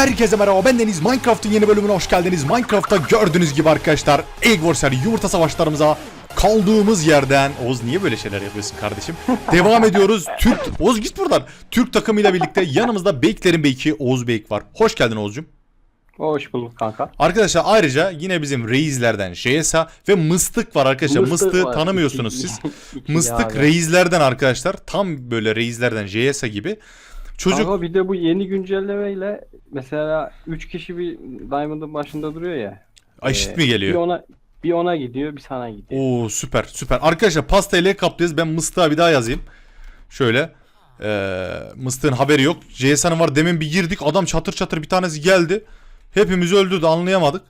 Herkese merhaba ben Deniz Minecraft'ın yeni bölümüne hoş geldiniz. Minecraft'ta gördüğünüz gibi arkadaşlar Egg Wars yani yumurta savaşlarımıza kaldığımız yerden Oğuz niye böyle şeyler yapıyorsun kardeşim? Devam ediyoruz. Türk Oğuz git buradan. Türk takımıyla birlikte yanımızda Beyiklerin Beyki Oğuz Beyik var. Hoş geldin Oğuzcum. Hoş bulduk kanka. Arkadaşlar ayrıca yine bizim reislerden JSA ve Mıstık var arkadaşlar. Mıstık Mıstığı var. tanımıyorsunuz siz. Mıstık reislerden arkadaşlar. Tam böyle reislerden JSA gibi. Çocuk Ama bir de bu yeni güncellemeyle mesela 3 kişi bir Diamond'ın başında duruyor ya. Ay, eşit Ee, mi geliyor? Bir ona bir ona gidiyor, bir sana gidiyor. Oo süper süper. Arkadaşlar pasta ile kaplıyız. Ben Mıstık'a bir daha yazayım. Şöyle. Ee, Mıstık'ın haberi yok. JSA'nın var. Demin bir girdik. Adam çatır çatır bir tanesi geldi. Hepimiz öldürdü anlayamadık.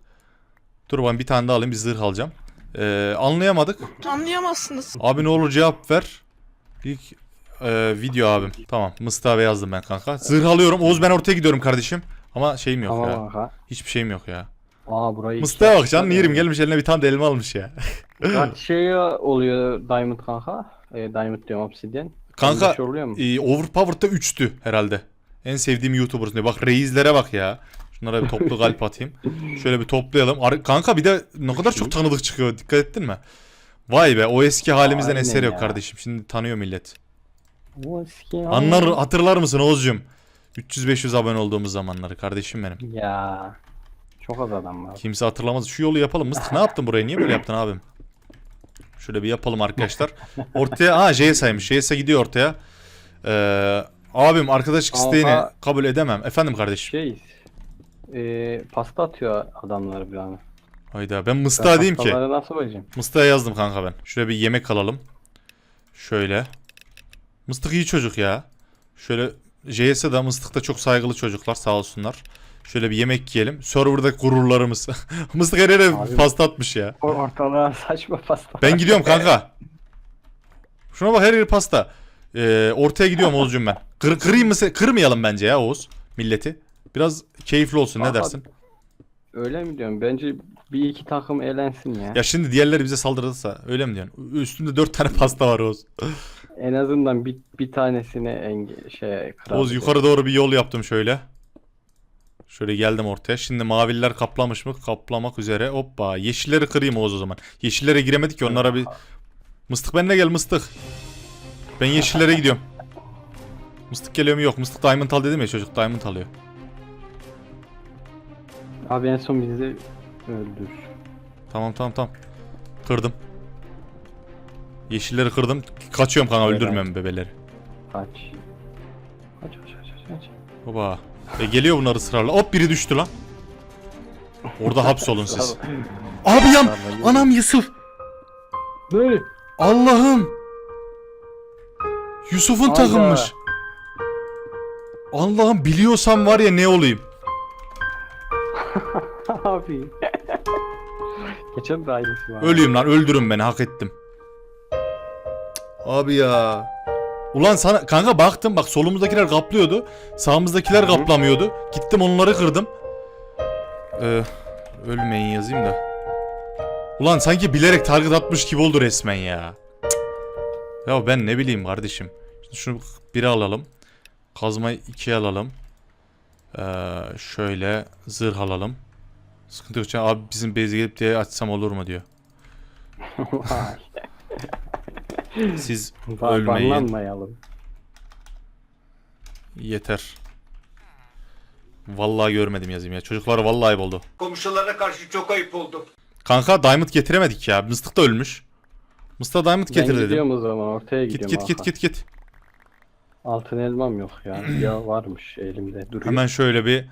Dur ben bir tane daha alayım. Bir zırh alacağım. Ee, anlayamadık. Anlayamazsınız. Abi ne olur cevap ver. İlk e, video abim. Tamam Mıstık'a yazdım ben kanka. Zırh alıyorum. Oğuz ben ortaya gidiyorum kardeşim. Ama şeyim yok Tamam ya. kanka. Hiçbir şeyim yok ya. Aa burayı Mıstık'a bak canını yerim. Gelmiş eline bir tane de elma almış ya. Kaç şey oluyor Diamond kanka? Ee, Diamond diyorum Obsidian. Kanka şey oluyor mu? e, Overpowered'da 3'tü herhalde. En sevdiğim YouTuber'sın diyor. Bak reislere bak ya. Şunlara bir toplu kalp atayım. Şöyle bir toplayalım. Ar- Kanka bir de ne kadar çok tanıdık çıkıyor. Dikkat ettin mi? Vay be o eski halimizden Aynen eser yok ya. kardeşim. Şimdi tanıyor millet. O eski Anlar hatırlar mısın Oğuzcum? 300-500 abone olduğumuz zamanları kardeşim benim. Ya. Çok az adam var. Kimse hatırlamaz. Şu yolu yapalım. Mıstık ne yaptın buraya? Niye böyle yaptın abim? Şöyle bir yapalım arkadaşlar. Ortaya ha JSA'ymış. JSA gidiyor ortaya. Ee, abim arkadaşlık Aha. isteğini kabul edemem. Efendim kardeşim. Şey ee, pasta atıyor adamlar bir an. Hayda ben Mıstık'a diyeyim ki. Pastaları nasıl? Mıstık'a yazdım kanka ben. Şuraya bir yemek alalım. Şöyle. Mıstık iyi çocuk ya. Şöyle JS'e de Mıstık da çok saygılı çocuklar sağ olsunlar. Şöyle bir yemek yiyelim. Server'da gururlarımız. Mıstık her yere Abi- pasta atmış ya. Ortalığa saçma pasta. Ben gidiyorum kanka. Şuna bak her yer pasta. Ee, ortaya gidiyorum Oğuz'cum ben. Kır, kırayım mı? Kırmayalım bence ya Oğuz. Milleti. Biraz keyifli olsun ne dersin? Öyle mi diyorum? Bence bir iki takım eğlensin ya. Ya şimdi diğerleri bize saldırırsa öyle mi diyorsun? Üstünde dört tane pasta var Oğuz. En azından bir, bir tanesini enge şey kırar. Oğuz yukarı doğru bir yol yaptım şöyle. Şöyle geldim ortaya. Şimdi maviler kaplamış mı? Kaplamak üzere. Hoppa. Yeşilleri kırayım Oğuz o zaman. Yeşillere giremedik ki onlara bir... Mıstık benimle gel mıstık. Ben yeşillere gidiyorum. Mıstık geliyor mu? Yok. Mıstık diamond al dedim ya çocuk diamond alıyor. Abi en son bizi öldür. Tamam tamam tamam. Kırdım. Yeşilleri kırdım. Kaçıyorum kanka öldürmüyorum bebeleri. Kaç. Kaç kaç kaç kaç. Baba. E geliyor bunlar ısrarla. Hop biri düştü lan. Orada hapsolun siz. Abi yan. Anam Yusuf. Ne? Allah'ım. Yusuf'un takılmış. Allah'ım biliyorsam var ya ne olayım. Abi. Geçen de aynısı var. Öleyim lan öldürün beni hak ettim. Abi ya. Ulan sana kanka baktım bak solumuzdakiler kaplıyordu. Sağımızdakiler kaplamıyordu. Gittim onları kırdım. Ee, ölmeyin yazayım da. Ulan sanki bilerek target atmış gibi oldu resmen ya. Cık. Ya ben ne bileyim kardeşim. Şimdi şunu biri alalım. Kazma iki alalım. Ee, şöyle zırh alalım. Sıkıntı yok. Abi bizim base'e gelip diye açsam olur mu diyor. Siz ölmeyin. Banlanmayalım. Yeter. Vallahi görmedim yazayım ya. Çocuklar vallahi ayıp oldu. Komşulara karşı çok ayıp oldu. Kanka Diamond getiremedik ya. Mıstık da ölmüş. Mıstık'a Diamond Ben getir dedim. gidiyorum o zaman ortaya Git gidiyorum. git git kanka. git git. Altın elmam yok ya. ya varmış elimde duruyor. Hemen şöyle bir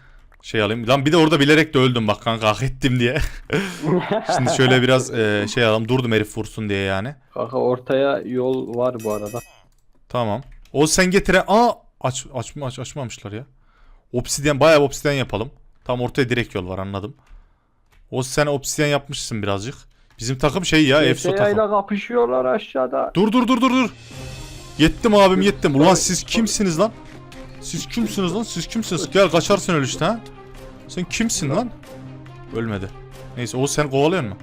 şey alayım. Lan bir de orada bilerek de öldüm bak kanka hak ettim diye. Şimdi şöyle biraz e, şey alalım. Durdum herif vursun diye yani. Kanka ortaya yol var bu arada. Tamam. O sen getire. Aa aç açma aç açmamışlar ya. Obsidyen bayağı obsidyen yapalım. Tam ortaya direkt yol var anladım. O sen obsidyen yapmışsın birazcık. Bizim takım şey ya Efso takım. ile kapışıyorlar aşağıda. Dur dur dur dur dur. Yettim abim yettim. Ulan siz kimsiniz lan? Siz kimsiniz lan? Siz kimsiniz? Gel kaçarsın öyle işte ha. Sen kimsin lan? Ölmedi. Neyse o sen kovalıyor mu?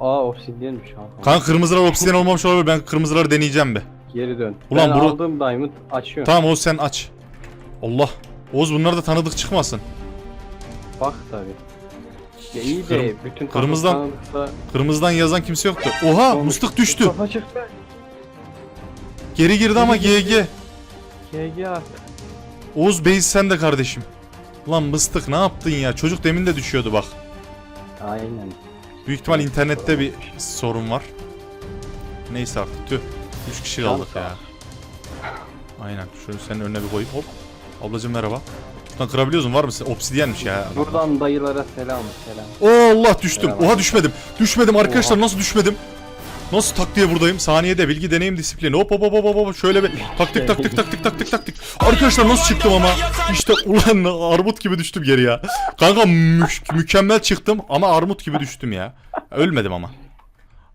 Aa obsidyenmiş kanka. Kanka kırmızılar obsidyen olmamış olabilir. Ben kırmızıları deneyeceğim be. Geri dön. Ulan ben bura- aldım diamond açıyorum. Tamam o sen aç. Allah. Oğuz bunlar da tanıdık çıkmasın. Bak tabi. Ya iyi de Kırm- bütün kırmızıdan- tanıdıksa Kırmızıdan yazan kimse yoktu. Oha mıstık düştü. Kafa çıktı. Geri girdi ama GG. GG artık. Oğuz Bey sen de kardeşim. Lan mıstık ne yaptın ya? Çocuk demin de düşüyordu bak. Aynen. Büyük ihtimal internette bir sorun var. Neyse artık tüh. 3 kişi kaldık ya. Aynen. Şöyle senin önüne bir koyayım. Hop. Ablacım merhaba. Buradan kırabiliyorsun var mısın? Obsidyenmiş ya. Buradan dayılara selam selam. Oo Allah düştüm. Merhaba. Oha düşmedim. Düşmedim arkadaşlar Oha. nasıl düşmedim? Nasıl tak diye buradayım? Saniyede bilgi deneyim disiplini. Hop hop hop hop hop şöyle bir taktik taktik taktik taktik taktik. Arkadaşlar nasıl çıktım ama? İşte ulan armut gibi düştüm geri ya. Kanka mü- mükemmel çıktım ama armut gibi düştüm ya. Ölmedim ama.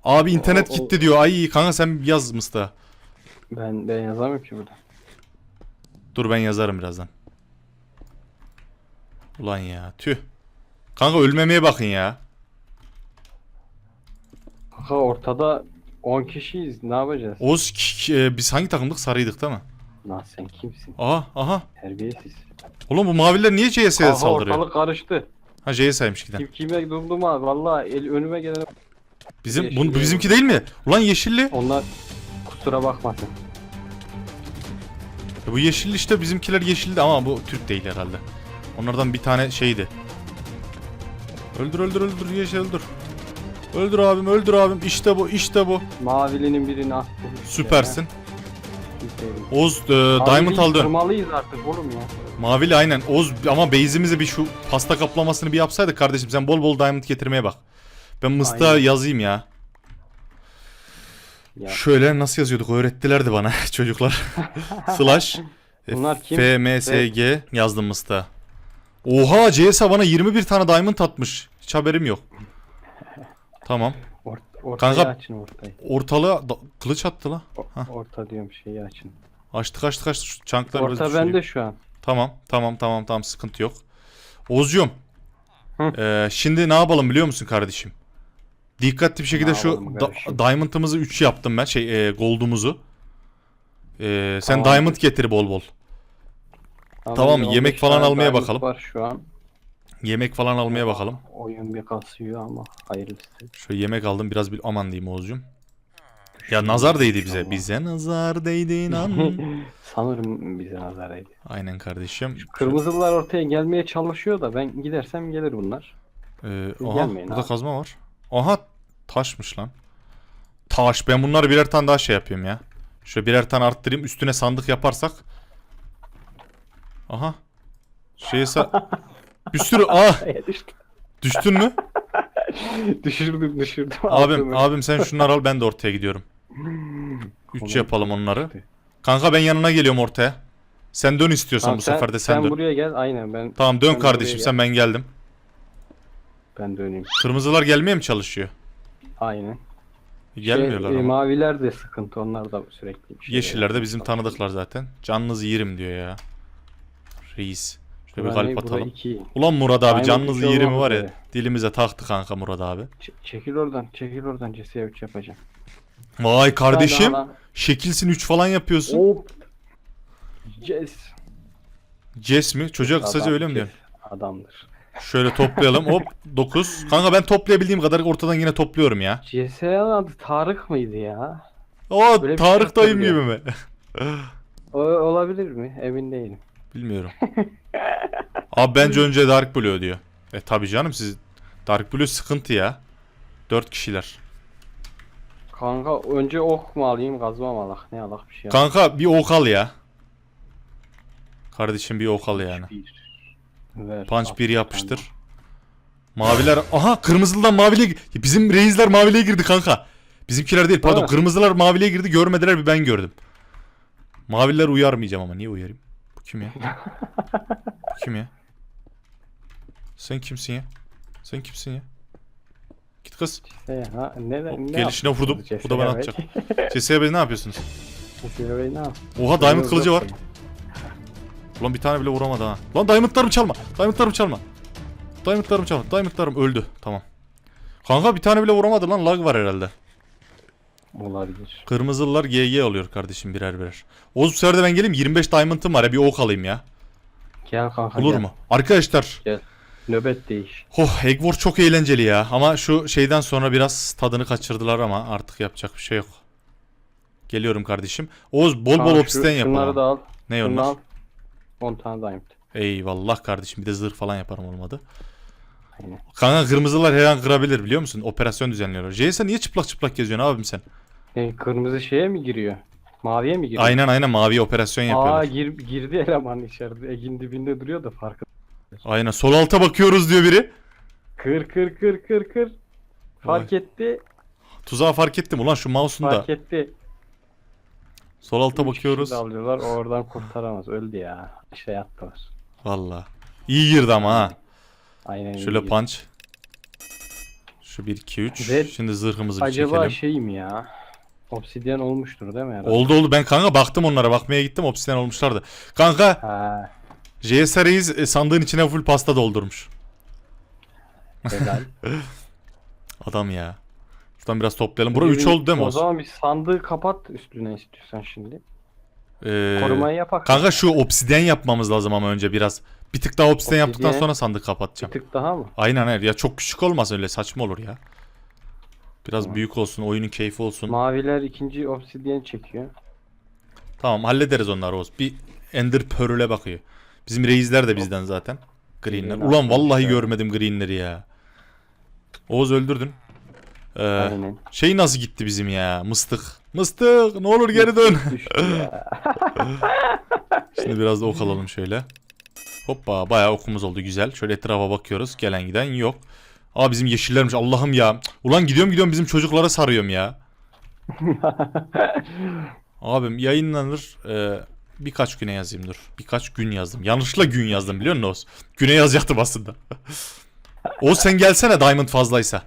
Abi internet gitti diyor. Ay kanka sen yaz mısta. Ben ben yazamıyorum ki burada. Dur ben yazarım birazdan. Ulan ya tüh. Kanka ölmemeye bakın ya. Kanka ortada 10 kişiyiz. Ne yapacağız? Oğuz k- k- e, biz hangi takımdık? Sarıydık değil mi? Lan sen kimsin? Aha aha. Terbiyesiz. Oğlum bu maviler niye CS'ye Kanka saldırıyor? ortalık karıştı. Ha CS'ymiş giden. Kim kime durdum abi. Valla el önüme gelen Bizim bu, bu bizimki değil mi? Ulan yeşilli. onlar kusura bakmasın. E bu yeşilli işte bizimkiler yeşildi ama bu Türk değil herhalde. Onlardan bir tane şeydi. Öldür öldür öldür yeşil öldür. Öldür abim öldür abim işte bu işte bu. Mavilinin birini attı. Süpersin. Oğuz e, Diamond aldı. Kırmalıyız artık oğlum ya. Mavili aynen. Oğuz ama base'imizi bir şu pasta kaplamasını bir yapsaydık kardeşim sen bol bol diamond getirmeye bak. Ben Aynen. yazayım ya. Ya. Şöyle nasıl yazıyorduk öğrettilerdi bana çocuklar. Slash Bunlar kim? FMSG yazdım mıstığa. Oha CS bana 21 tane diamond atmış. Hiç haberim yok. Tamam. Or ortayı Kanka- açın ortayı. Ortalığa da- kılıç attı la. O- Hah. orta diyorum şeyi açın. Açtık açtık açtık. Şu çankları biraz Orta düşüreyim. bende şu an. Tamam tamam tamam tamam sıkıntı yok. Oğuzcuğum. Hı. eee, şimdi ne yapalım biliyor musun kardeşim? Dikkatli bir şekilde Ne şu yapalım da- kardeşim? diamond'ımızı 3 yaptım ben. Şey eee gold'umuzu. Eee, sen Tamam. diamond getir bol bol. Tamam, yemek 15 falan almaya bakalım. Var şu an. Yemek falan almaya bakalım. Oyun bir kasıyor ama hayırlısı. Şöyle yemek aldım biraz bir aman diyeyim Oğuzcuğum. Ya nazar değdi bize. Tamam. Bize nazar değdi inan. Sanırım bize nazar değdi. Aynen kardeşim. Kırmızılar ortaya gelmeye çalışıyor da ben gidersem gelir bunlar. Ee, Siz aha burada abi. kazma var. Aha taşmış lan. Taş. Ben bunları birer tane daha şey yapıyorum ya. Şöyle birer tane arttırayım. Üstüne sandık yaparsak. Aha. Şeye sa... Bir sürü... Ah! düştüm. Düştün mü? düşürdüm düşürdüm. Abim, Altımı. abim sen şunları al ben de ortaya gidiyorum. Üç yapalım onları. düştü. Kanka ben yanına geliyorum ortaya. Sen dön istiyorsan Tamam, bu sefer de sen, dön. buraya gel aynen ben Tamam dön sen kardeşim buraya sen ben geldim. ben döneyim. Kırmızılar gelmeye mi çalışıyor? Aynen. Gelmiyorlar Şey, e, ama. maviler de sıkıntı onlar da sürekli bir şey. Yeşiller de bizim tanıdıklar zaten. Canınızı yerim diyor ya. Reis. Şöyle bir burada atalım. Ulan Murat abi Aynen, hiç yerim olmaz var ya. öyle. Dilimize taktı kanka Murat abi. Ç- çekil oradan çekil oradan CS'ye 3 yapacağım. Vay kardeşim. Şekilsin 3 falan yapıyorsun. Hop. Yes. Ces mi? Çocuğa kısaca Adam, öyle mi diyorsun? Adamdır. Şöyle toplayalım. Hop 9. Kanka ben toplayabildiğim kadar ortadan yine topluyorum ya. CS'nin adı Tarık mıydı ya? O Böyle bir Tarık şey dayım gibi mi? O, olabilir mi? Emin değilim. Bilmiyorum. Abi bence önce Dark Blue diyor. E tabi canım siz Dark Blue sıkıntı ya. 4 kişiler. Kanka önce ok mu alayım kazma mı alak? Ne alak bir şey alak. Kanka bir ok al ya. Kardeşim bir ok al yani. Bir. Ver, Punch bir yapıştır. Maviler aha kırmızıdan maviliğe bizim reisler maviliğe girdi kanka. Bizimkiler değil pardon Ha. kırmızılar maviliğe girdi görmediler bir ben gördüm. Maviler uyarmayacağım ama niye uyarayım? Kim ya? Bu kim ya? Sen kimsin ya? Sen kimsin ya? Git kız. Şey, ha, ne, ne, gelişine yaptınız vurdum. Bu da bana CS'ye atacak. CS'ye ne yapıyorsunuz? CS'ye ne yaptın? Oha diamond Yok, kılıcı var. Ulan bir tane bile vuramadı ha. Lan diamondlarımı çalma. Diamondlarımı çalma. Diamondlarımı çalma. Diamondlarım öldü. Tamam. Kanka bir tane bile vuramadı lan. Lag var herhalde. Olabilir. Kırmızılılar GG alıyor kardeşim birer birer. Oğuz bu sefer de ben geleyim. 25 diamond'ım var ya. Bir ok alayım ya. Gel kanka Olur gel. mu? Arkadaşlar. Gel. Nöbet değiş. Oh Egg War çok eğlenceli ya. Ama şu şeyden sonra biraz tadını kaçırdılar ama artık yapacak bir şey yok. Geliyorum kardeşim. Oğuz bol bol şu- obsidian Şunları yapalım. da al. Ne Şunu onlar? al. 10 tane diamond. Eyvallah kardeşim. Bir de zırh falan yaparım olmadı. Aynen. Kanka kırmızılar her an kırabilir biliyor musun? Operasyon düzenliyorlar. JS niye çıplak çıplak geziyorsun abim sen? E, kırmızı şeye mi giriyor? Maviye mi giriyor? Aynen aynen mavi operasyon Aa yapıyorlar. gir, girdi eleman içeride. Egin dibinde duruyor da farkı. Aynen sol alta bakıyoruz diyor biri. Kır kır kır kır kır. Fark etti. Tuzağı fark ettim ulan şu mouse'un da. Fark etti. Sol alta Üç bakıyoruz. kişi oradan kurtaramaz. Öldü ya. Şey attılar. Valla. İyi girdi ama ha. Aynen. Şöyle iyi. punch. Şu 1 2 3. Ve Şimdi zırhımızı bir Acaba çekelim. şey mi ya? Obsidyen olmuştur değil mi? herhalde? Oldu oldu ben kanka baktım onlara bakmaya gittim obsidian olmuşlardı. Kanka Ha, JS Reis e, sandığın içine full pasta doldurmuş. helal. Adam ya. Şuradan biraz toplayalım. Bura 3 oldu değil mi? O zaman bir sandığı kapat üstüne istiyorsan şimdi. Ee, Korumayı yapak. kanka şu obsidian yapmamız lazım ama önce biraz. Bir tık daha obsidian yaptıktan Obsidian. sonra sandık Bir kapatacağım. tık daha mı? Aynen hayır ya çok küçük olmasın öyle saçma olur ya. Biraz Tamam. büyük olsun, oyunun keyfi olsun. Maviler ikinci obsidyen çekiyor. tamam hallederiz onları Oğuz. Bir Ender Pearl'e bakıyor. Bizim reisler de bizden zaten. Greenler. Green Ulan vallahi görmedim greenleri ya. Oğuz öldürdün. Ee, Aynen. şey nasıl gitti bizim ya? Mıstık. Mıstık ne olur geri dön. Düştü ya. Şimdi biraz da ok alalım şöyle. Hoppa bayağı okumuz oldu güzel. Şöyle etrafa bakıyoruz. Gelen giden yok. Aa bizim yeşillermiş Allah'ım ya. Ulan gidiyorum gidiyorum bizim çocuklara sarıyorum ya. Abim yayınlanır. Ee, birkaç güne yazayım dur. Birkaç gün yazdım. Yanlışlıkla gün yazdım biliyor musun Oğuz? Güne yazacaktım aslında. Oğuz sen gelsene Diamond fazlaysa.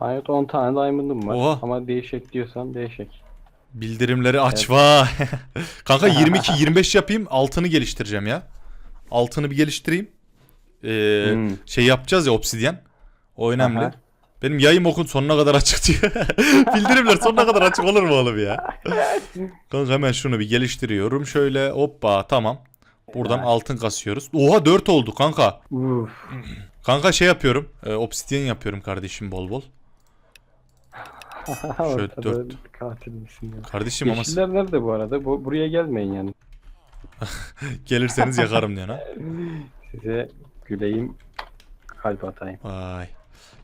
Diamond 10 tane diamond'ım var. Oha. Ama değişik diyorsan değişik. Bildirimleri aç vay. Kanka 22-25 yapayım altını geliştireceğim ya. Altını bir geliştireyim. Ee, Hmm. Şey yapacağız ya obsidyen. O önemli. Aha. Benim yayım okun sonuna kadar açık diyor. Bildirimler sonuna kadar açık olur mu oğlum ya? Kanka hemen şunu bir geliştiriyorum. Şöyle hoppa tamam. Buradan Helal. altın kasıyoruz. Oha 4 oldu kanka. Uf. Kanka şey yapıyorum. E, obsidyen yapıyorum kardeşim bol bol. Ortada dört. Katil misin ya? Kardeşim ama Yeşiller nerede bu arada? Bu, buraya gelmeyin yani. gelirseniz yakarım diyor ha. Size güleyim. Kalp atayım. Vay.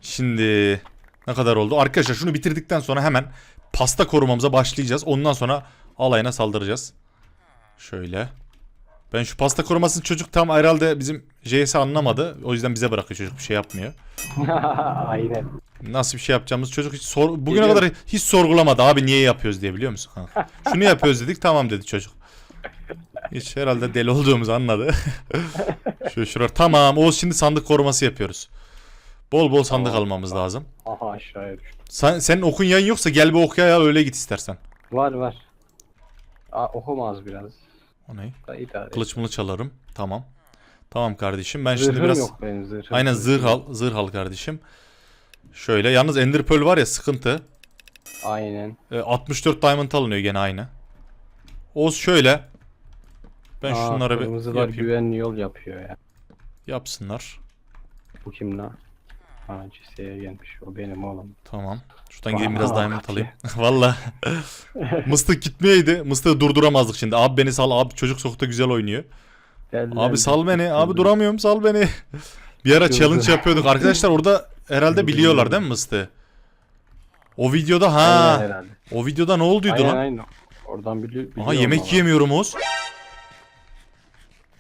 Şimdi ne kadar oldu? Arkadaşlar şunu bitirdikten sonra hemen pasta korumamıza başlayacağız. Ondan sonra alayına saldıracağız. Şöyle. Ben şu pasta korumasını çocuk tam herhalde bizim JS anlamadı. O yüzden bize bırakıyor çocuk bir şey yapmıyor. Aynen. Nasıl bir şey yapacağımız çocuk hiç sor bugüne Geliyorum. kadar hiç sorgulamadı abi niye yapıyoruz diye biliyor musun kanka? Şunu yapıyoruz dedik tamam dedi çocuk. Hiç herhalde deli olduğumuzu anladı. şuraya tamam Oğuz şimdi sandık koruması yapıyoruz. Bol bol sandık Tamam. almamız lazım. Aha aşağıya düştüm. Sen, senin okun yayın yoksa gel bir okuya al öyle git istersen. Var var. Aa, okumaz biraz. O ne? Da idare. Kılıç mılıç alırım. Tamam. Tamam kardeşim ben Zırhım şimdi biraz... yok benim zırhım. Aynen zırh al, zırh al kardeşim. Şöyle yalnız Ender Pearl var ya sıkıntı. Aynen. E, 64 diamond alınıyor gene aynı. Oğuz şöyle. Ben Aa, şunları bir Kırmızılar yapayım. güvenli yol yapıyor ya. Yapsınlar. Bu kim lan? Ha CS'ye gelmiş. O benim oğlum. Tamam. Şuradan gideyim biraz Vay, diamond alayım. Valla. Mıstık gitmeyeydi. Mıstığı durduramazdık şimdi. Abi beni sal. Abi çocuk sokakta güzel oynuyor. Geldiler Abi sal beni. Abi duramıyorum sal beni. Bir ara challenge yapıyorduk. Arkadaşlar orada herhalde biliyorlar değil mi Mıstığı? O videoda Aynen ha. herhalde. O videoda ne olduydu Aynen lan? aynen. Oradan. Aha biliyorum yemek ama. yiyemiyorum Oğuz.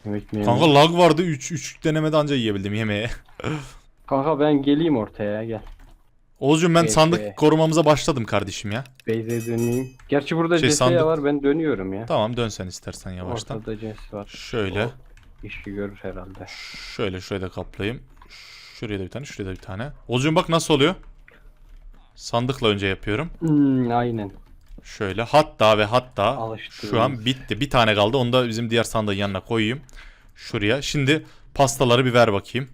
Yemek mi? Kanka lag vardı. 3 3 denemede anca yiyebildim yemeği. Kanka ben geleyim ortaya gel. Oğuzcum ben Peki. sandık korumamıza başladım kardeşim ya. Beyze döneyim. Gerçi burada Şey, CS'ye sandık- var ben dönüyorum ya. Tamam dön sen istersen yavaştan. Ortada CS var. Şöyle. O işi görür herhalde. Şöyle şuraya da kaplayayım. Şuraya da bir tane, şuraya da bir tane. Oğuzcum bak nasıl oluyor? Sandıkla önce yapıyorum. Hmm, aynen. Şöyle hatta ve hatta şu an bitti. Bir tane kaldı. Onu da bizim diğer sandığın yanına koyayım. Şuraya. Şimdi pastaları bir ver bakayım.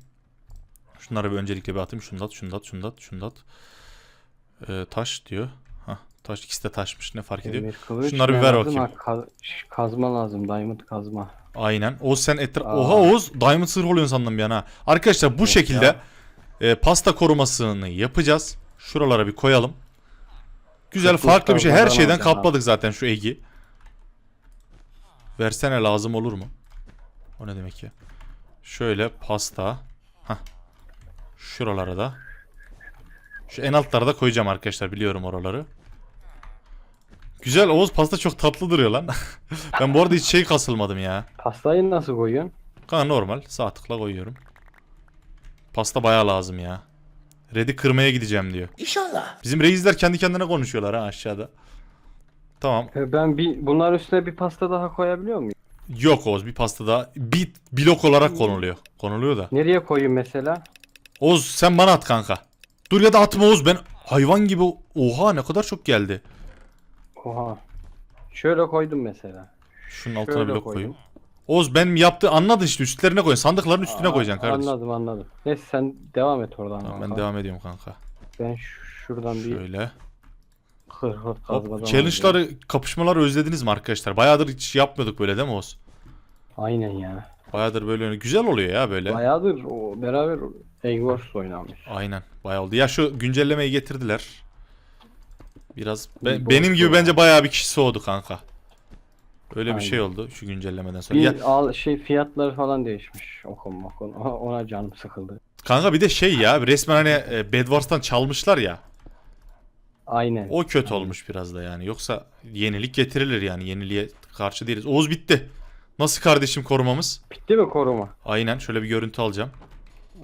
Şunları bir öncelikle bir atayım. Şunu da at, şunu da at, şunu da at, şunu da at. Ee, taş diyor. Hah, taş ikisi de taşmış. Ne fark ediyor? Demir kılıç Şunları bir ver lazım? bakayım. Ha, ka- ş- kazma lazım. Diamond kazma. Aynen. Oğuz sen etra... Aa. Oha Oğuz Diamond sırrı oluyorsun sandım bir an ha. Arkadaşlar bu şekilde e, pasta korumasını yapacağız. Şuralara bir koyalım. Güzel Kırk farklı bir şey. Her şeyden alacağım kapladık zaten şu egi. Versene lazım olur mu? O ne demek ya? Şöyle pasta. Hah. Şuralara da. Şu en altlara da koyacağım arkadaşlar biliyorum oraları. Güzel Oğuz pasta çok tatlı duruyor lan. ben bu arada hiç şey kasılmadım ya. Pastayı nasıl koyuyorsun? Kanka normal sağ tıkla koyuyorum. Pasta bayağı lazım ya. Red'i kırmaya gideceğim diyor. İnşallah. Bizim reisler kendi kendine konuşuyorlar ha aşağıda. Tamam. E, Ben bir bunlar üstüne bir pasta daha koyabiliyor muyum? Yok Oğuz bir pasta daha bir blok olarak konuluyor. Konuluyor da. Nereye koyayım mesela? Oğuz sen bana at kanka. Dur ya da atma Oğuz ben hayvan gibi oha ne kadar çok geldi. Oha. Şöyle koydum mesela. Şunun altına Şöyle blok koydum. koyayım. Oğuz benim yaptığı anladın işte üstlerine koy. Sandıkların üstüne Aa, koyacaksın kardeşim. Anladım anladım. Neyse sen devam et oradan. Tamam, ben kanka. devam ediyorum kanka. Ben şu- şuradan bir Şöyle. hır hır Hop, kazmadan challenge'ları, kapışmaları özlediniz mi arkadaşlar? Bayağıdır hiç yapmıyorduk böyle değil mi Oğuz? Aynen ya. Bayağıdır böyle güzel oluyor ya böyle. Bayağıdır o beraber Engors oynamış. Aynen bayağı oldu. Ya şu güncellemeyi getirdiler. Biraz be- Bir benim gibi bence bayağı bir kişi soğudu kanka. Öyle bir Aynen. şey oldu şu güncellemeden sonra. Bir Ya, al şey fiyatları falan değişmiş. Okun okun. Ona, canım sıkıldı. kanka bir de şey ya resmen hani e, Bed Wars'tan çalmışlar ya. Aynen. O kötü olmuş biraz da yani. Yoksa yenilik getirilir yani. Yeniliğe karşı değiliz. Oğuz bitti. Nasıl kardeşim korumamız? Bitti mi koruma? Aynen şöyle bir görüntü alacağım.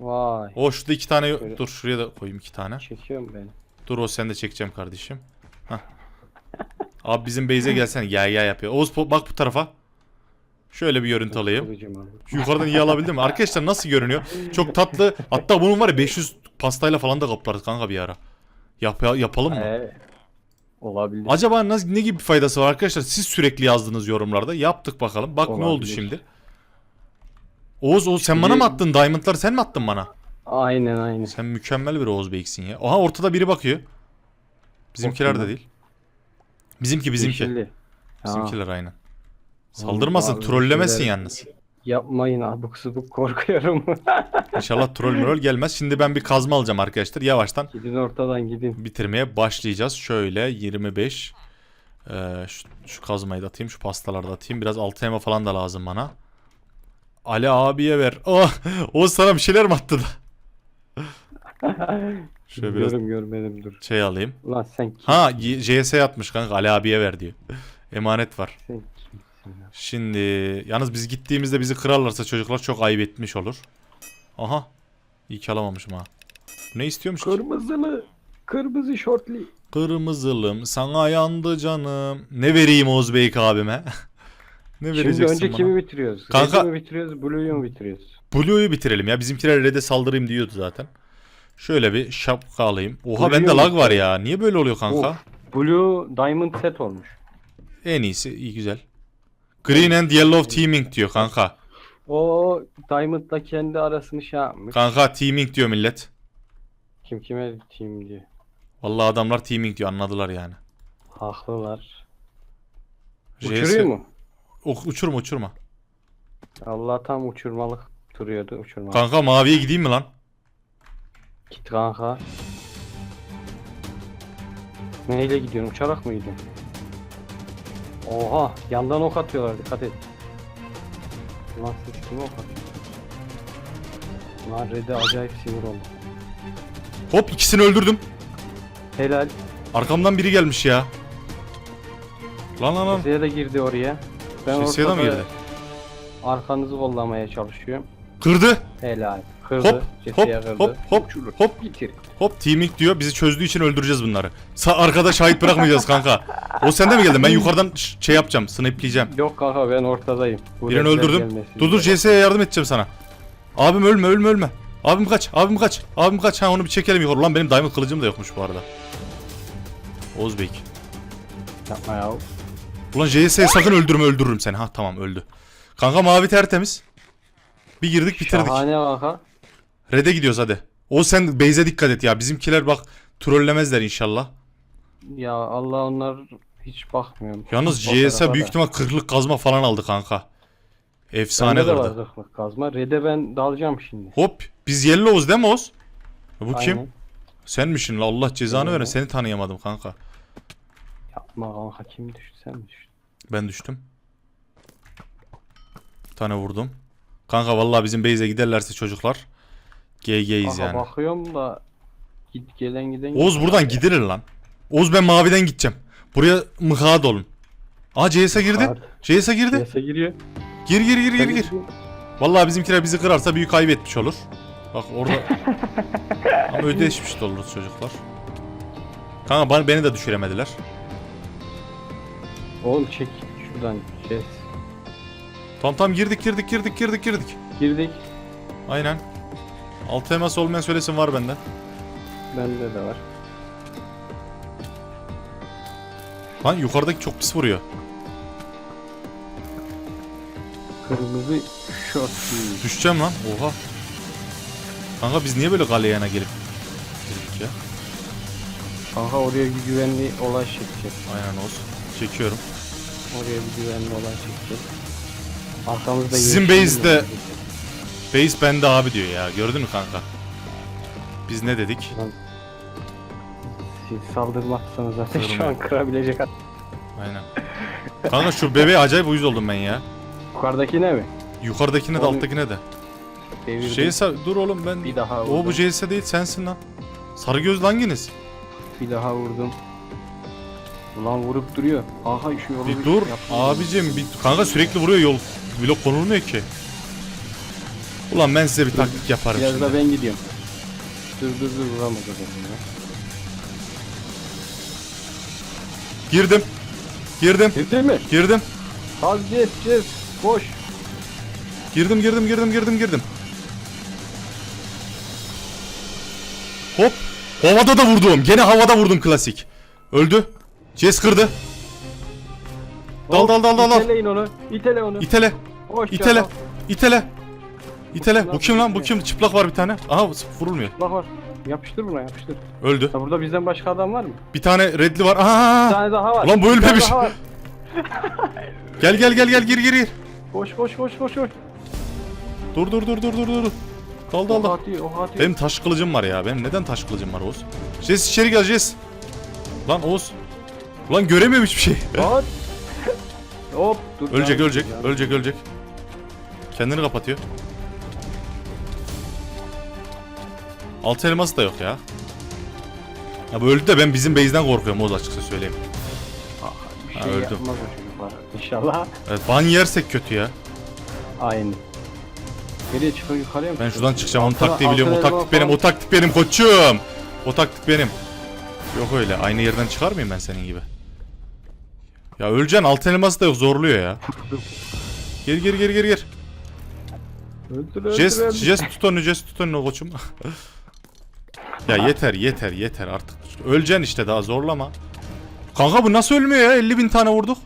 Vay. O şurada iki tane Şöyle. dur şuraya da koyayım iki tane. Çekiyorum beni. Dur o sen de çekeceğim kardeşim. Hah. Abi bizim base'e gelsene. Ya ya yapıyor. Oğuz bak bu tarafa. Şöyle bir görüntü alayım. Şu yukarıdan iyi alabildim mi? Arkadaşlar nasıl görünüyor? Çok tatlı. Hatta bunun var ya 500 pastayla falan da kaplarız kanka bir ara. Yap yapalım mı? Ee, olabilir. Acaba nasıl, ne gibi bir faydası var arkadaşlar? Siz sürekli yazdınız yorumlarda. Yaptık bakalım. Bak ne oldu Olabilir. şimdi. Oğuz, Oğuz sen bana mı attın? Diamond'ları sen mi attın bana? Aynen aynen. Sen mükemmel bir Oğuz Bey'sin ya. Aha ortada biri bakıyor. Bizimkiler de değil. Bizimki bizimki. Yeşilli. Ha, Bizimkiler aynen. Saldırmasın, abi, trollemesin şeyler- yalnız. Yapmayın abuk subuk korkuyorum. İnşallah troll mürol gelmez. Şimdi ben bir kazma alacağım arkadaşlar. Yavaştan gidin ortadan gidin. bitirmeye başlayacağız. Şöyle 25. Ee, şu, şu kazmayı da atayım. Şu pastaları da atayım. Biraz altı elma falan da lazım bana. Ali abiye ver. Oh, o sana bir şeyler mi attı da? Şöyle biraz Görüm görmedim dur. şey alayım. Ulan sen kim? Ha JS atmış kanka. Ali abiye ver diyor. Emanet var. Sen kimsin ya? Şimdi yalnız biz gittiğimizde bizi kırarlarsa çocuklar çok ayıp etmiş olur. Aha. İyi ki alamamışım ha. Ne istiyormuş ki? Kırmızılı. Kırmızı şortli. Kırmızılım sana yandı canım. Ne vereyim Oğuz Beyk abime? ne Şimdi vereceksin önce bana? kimi bitiriyoruz? Kanka- Red'i mi bitiriyoruz? Blue'yu mu bitiriyoruz? Blue'yu bitirelim ya. Bizimkiler red'e saldırayım diyordu zaten. Şöyle bir şapka alayım. Oha Blue'yu bende lag var ya. Niye böyle oluyor kanka? Of. Blue Diamond set olmuş. En iyisi iyi güzel. Green and yellow teaming diyor kanka. O Diamond'la kendi arasını şey yapmış. Kanka teaming diyor millet. Kim kime team diyor. Vallahi adamlar teaming diyor anladılar yani. Haklılar. Uçuruyor mu? Ok, uçurma uçurma. Allah tam uçurmalık duruyordu uçurmalık. Kanka maviye gideyim mi lan? Git kanka. Neyle gidiyorsun? Uçarak mı gidiyorsun? Oha! Yandan ok atıyorlar dikkat et. Lan siz kime ok atıyorsun? Lan Red'e acayip sinir oldu. Hop ikisini öldürdüm. Helal. Arkamdan biri gelmiş ya. Lan lan lan. Keseye de girdi oraya. Ben Şesiye de mi ortada girdi? Arkanızı kollamaya çalışıyorum. Kırdı. Helal. Kırdı. Hop hop kırdı. hop hop hop Bitir. hop teaming diyor. Bizi çözdüğü için öldüreceğiz bunları. Sa arkada şahit bırakmayacağız kanka. O sende mi geldin? Ben yukarıdan ş- şey yapacağım. Snipe'leyeceğim. Yok kanka ben ortadayım. Bu Birini öldürdüm. gelmesin Dur dur diye. CS'ye yardım edeceğim sana. Abim ölme ölme ölme. Abim kaç. Abim kaç. Abim kaç. Ha onu bir çekelim yukarı. Lan benim diamond kılıcım da yokmuş bu arada. Ozbek. Yapma ya. Ulan JS'ye sakın öldürme öldürürüm seni. Ha tamam öldü. Kanka mavi tertemiz. Bir girdik bitirdik. Şahane kanka. Red'e gidiyoruz hadi. O sen base'e dikkat et ya. Bizimkiler bak trollemezler inşallah. Ya Allah onlar hiç bakmıyorum. Yalnız tarafa büyük ihtimal 40'lık kazma falan aldı kanka. Efsane Bende de var kırdı. zırhlık kazma. Red'e ben dalacağım şimdi. Hop biz Yellow'uz değil mi Oz? Bu kim? Aynen. Senmişsin la Allah cezanı Aynen. verin seni tanıyamadım kanka. Yapma kanka kim düştü sen mi düştün? Ben düştüm. Bir tane vurdum. Kanka vallahi bizim base'e giderlerse çocuklar GG'yiz Aha, yani. bakıyorum da git gelen giden Oğuz buradan gidilir lan. Oğuz ben maviden gideceğim. Buraya mıha dolun. Aa CS'e girdi. Hadi. CS'e girdi. CS'e giriyor. Gir gir gir gir gir. Vallahi bizimkiler bizi kırarsa büyük kaybetmiş olur. Bak orada ama ödeşmiş de oluruz çocuklar. Kanka bana, beni de düşüremediler. Oğlum çek şuradan şey. Tamam tamam girdik girdik girdik girdik girdik. Girdik. Aynen. Altı elmas olmayan söylesin var bende. Bende de var. Lan yukarıdaki çok pis vuruyor. Kırmızı şort. Düşeceğim lan. Oha. Kanka biz niye böyle galeyana gelip girdik ya? Kanka oraya bir güvenli olay çekecek. Aynen olsun. Çekiyorum. Oraya bir güvenli olay çekecek. Arkamızda Sizin base'de-? Base bende abi diyor ya. Gördün mü kanka? Biz ne dedik? Siz saldırmazsanız zaten şu Saldırmayın. an kırabilecek. at- Aynen. Kanka şu bebeğe acayip uyuz oldum ben ya. Yukarıdaki ne mi? Yukarıdakine de Onu- alttakine de. Devirdim. Şeyse dur oğlum ben. bir daha O vurdum. bu CS değil sensin lan. Sarı gözlü hanginiz? Bir daha vurdum. Ulan vurup duruyor. Aha şu yolu Bir dur yapayım. abicim bir kanka sürekli vuruyor yol blok konulmuyor ki. Ulan ben size bir taktik yaparım Biraz şimdi. da ben gidiyorum. Dur dur dur vuramadı beni ya. Girdim. Girdim. Girdin mi? Girdim. Hadi Ces Ces. Koş. Girdim girdim girdim girdim girdim. Hop. Havada da vurdum. Gene havada vurdum klasik. Öldü. Jess kırdı. Dal Hop, dal dal dal dal. İteleyin onu. İtele onu. İtele. Koş İtele. İtele. İtele. Bu kim lan? Bu kim? Çıplak var bir tane. Aha vurulmuyor. Bak var. Yapıştır buna yapıştır. Öldü. Ya burada bizden başka adam var mı? Bir tane redli var. Bir Aha. tane daha var. Ulan bu Bir tane ölmemiş. daha var. Gel gel gel gel gir gir gir. Koş koş koş koş koş. Dur dur dur dur dur dur. Dal dal Oha dal. atıyor, oha atıyor. Benim taş kılıcım var ya. Benim neden taş kılıcım var Oğuz? Jess içeri gel Jess. Lan Oğuz. Ulan göremiyorum hiçbir şey. At. Hop dur. ölecek ölecek. Ölecek ölecek. Kendini kapatıyor. Altı elması da yok ya. Ya bu öldü de ben bizim base'den korkuyorum Oğuz açıkça söyleyeyim. Bir Ha, şey öldüm. yapmaz o çocuklar. İnşallah. Evet ban yersek kötü ya. Aynı. Nereye çıkıyor yukarıya mı? Ben şuradan çıkacağım. Onun Altına- taktiği biliyorum. O altına taktik benim. O falan. taktik benim koçum. O taktik benim. Yok öyle. Aynı yerden çıkar mıyım ben senin gibi? Ya öleceksin. Altın elması da yok. Zorluyor ya. Gir gir gir gir gir. Öldür öldür öldür. Jess tut onu. Jess tut onu koçum. ya yeter yeter yeter artık. Öleceksin işte daha zorlama. Kanka bu nasıl ölmüyor ya? 50 bin tane vurduk.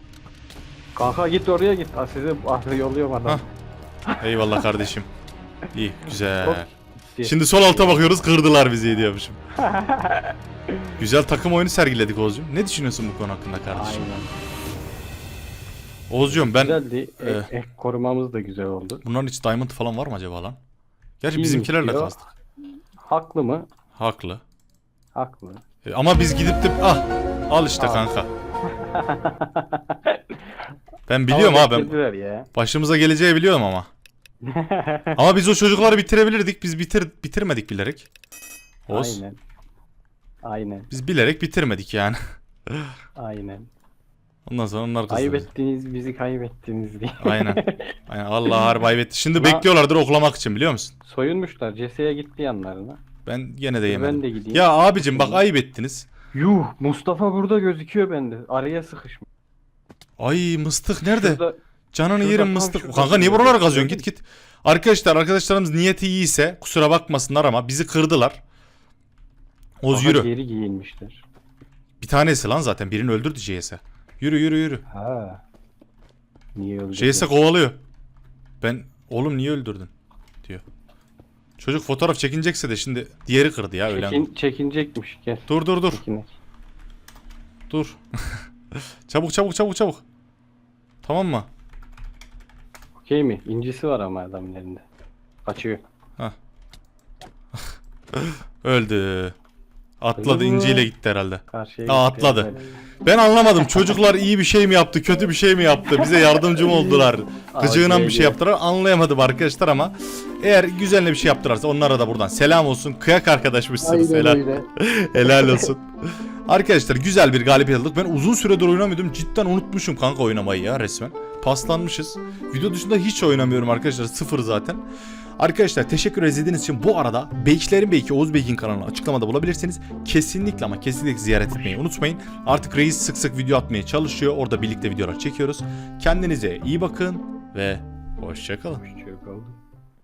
Kanka git oraya git. Ha, sizi ah, yolluyorum adam. Eyvallah kardeşim. İyi güzel. Şimdi sol alta bakıyoruz kırdılar bizi diyormuşum. Güzel takım oyunu sergiledik Oğuzcuğum. Ne düşünüyorsun bu konu hakkında kardeşim? Aynen. Oğuzcuğum ben Güzeldi. Eh. ek korumamız da güzel oldu. bunların hiç diamond falan var mı acaba lan? Gerçi bizimkilerle kastık. Haklı mı? Haklı. Haklı. E, ama biz gidip de ah al işte Al. kanka. Ben biliyorum Ama abi ben ya. başımıza geleceği biliyorum ama. Ama biz o çocukları bitirebilirdik. Biz bitir bitirmedik bilerek. Oğuz. Aynen. Aynen. Biz bilerek bitirmedik yani. Aynen. Ondan sonra onlar kızdı. Kaybettiniz bizi kaybettiniz diye. Aynen. Aynen. Allah harbi aybetti. Şimdi La- bekliyorlardır oklamak için biliyor musun? Soyunmuşlar. CS'ye gitti yanlarına. Ben gene de yemedim. Ben de gideyim. Ya abicim bak ayıp ettiniz. Yuh Mustafa burada gözüküyor bende. Araya sıkışmış. Ay mıstık nerede? Şurada Canını şurada, yerim tam mıstık. şurada Kanka niye buralara kazıyorsun? Git git. Arkadaşlar arkadaşlarımız niyeti iyiyse kusura bakmasınlar ama bizi kırdılar. Oz Aha, yürü. Geri giyinmişler. Bir tanesi lan zaten birini öldürdü JS'e. Yürü yürü yürü. Ha. Niye öldü? JS kovalıyor. Ben oğlum niye öldürdün? diyor. Çocuk fotoğraf çekinecekse de şimdi diğeri kırdı ya ölen. Çekin, çekinecekmiş. Gel. Dur dur dur. Çekinek. Dur. çabuk çabuk çabuk çabuk. Tamam mı? Şey mi? İncisi var ama adamın elinde. Kaçıyor. Öldü. Atladı inciyle gitti herhalde. Karşıya Aa, gitti. atladı. Ben anlamadım. Çocuklar iyi bir şey mi yaptı, kötü bir şey mi yaptı? Bize yardımcı mı oldular? Gıcığına bir şey yaptılar. Anlayamadım arkadaşlar ama eğer güzel bir şey yaptılarsa onlara da buradan selam olsun. Kıyak arkadaşmışsınız. Aynen Helal, öyle. helal olsun. Arkadaşlar güzel bir galibiyet aldık. Ben uzun süredir oynamıyordum. Cidden unutmuşum kanka oynamayı ya resmen. Paslanmışız. Video dışında hiç oynamıyorum arkadaşlar. Sıfır zaten. Arkadaşlar teşekkür izlediğiniz için bu arada Beykilerin Beyki Oğuz Beykin kanalını açıklamada bulabilirsiniz. Kesinlikle ama kesinlikle ziyaret etmeyi unutmayın. Artık Reis sık sık video atmaya çalışıyor. Orada birlikte videolar çekiyoruz. Kendinize iyi bakın ve hoşçakalın.